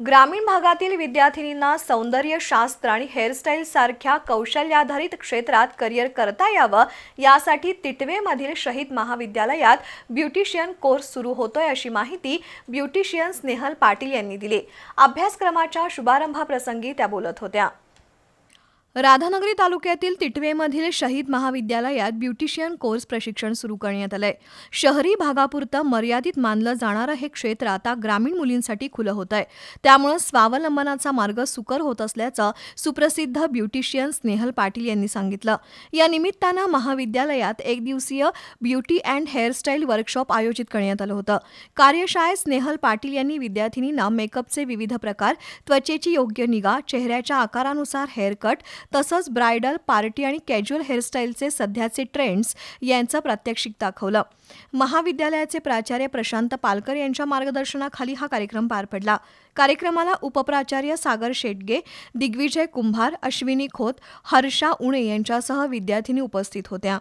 ग्रामीण भागातील विद्यार्थिनींना सौंदर्य शास्त्र आणि हेअरस्टाईल सारख्या कौशल्याधारित क्षेत्रात करिअर करता यावं यासाठी तिटवेमधील शहीद महाविद्यालयात ब्युटिशियन कोर्स सुरू होतोय अशी माहिती ब्युटिशियन स्नेहल पाटील यांनी दिली. अभ्यासक्रमाच्या शुभारंभाप्रसंगी त्या बोलत होत्या. राधानगरी तालुक्यातील तिटवेमधील शहीद महाविद्यालयात ब्युटिशियन कोर्स प्रशिक्षण सुरू करण्यात आलंय. शहरी भागापुरतं मर्यादित मानलं जाणारं हे क्षेत्र आता ग्रामीण मुलींसाठी खुलं होत आहे त्यामुळं स्वावलंबनाचा मार्ग सुकर होत असल्याचं सुप्रसिद्ध ब्युटिशियन स्नेहल पाटील यांनी सांगितलं. या निमित्तानं महाविद्यालयात एक दिवसीय ब्युटी अँड हेअरस्टाईल वर्कशॉप आयोजित करण्यात आलं होतं. कार्यशाळेत स्नेहल पाटील यांनी विद्यार्थिनींना मेकअपचे विविध प्रकार त्वचेची योग्य निगा चेहऱ्याच्या आकारानुसार हेअरकट तसंच ब्रायडल पार्टी आणि कॅज्युअल हेअरस्टाईलचे सध्याचे ट्रेंड्स यांचं प्रात्यक्षिक दाखवलं. महाविद्यालयाचे प्राचार्य प्रशांत पालकर यांच्या मार्गदर्शनाखाली हा कार्यक्रम पार पडला. कार्यक्रमाला उपप्राचार्य सागर शेटगे दिग्विजय कुंभार अश्विनी खोत हर्षा उणे यांच्यासह विद्यार्थिनी उपस्थित होत्या.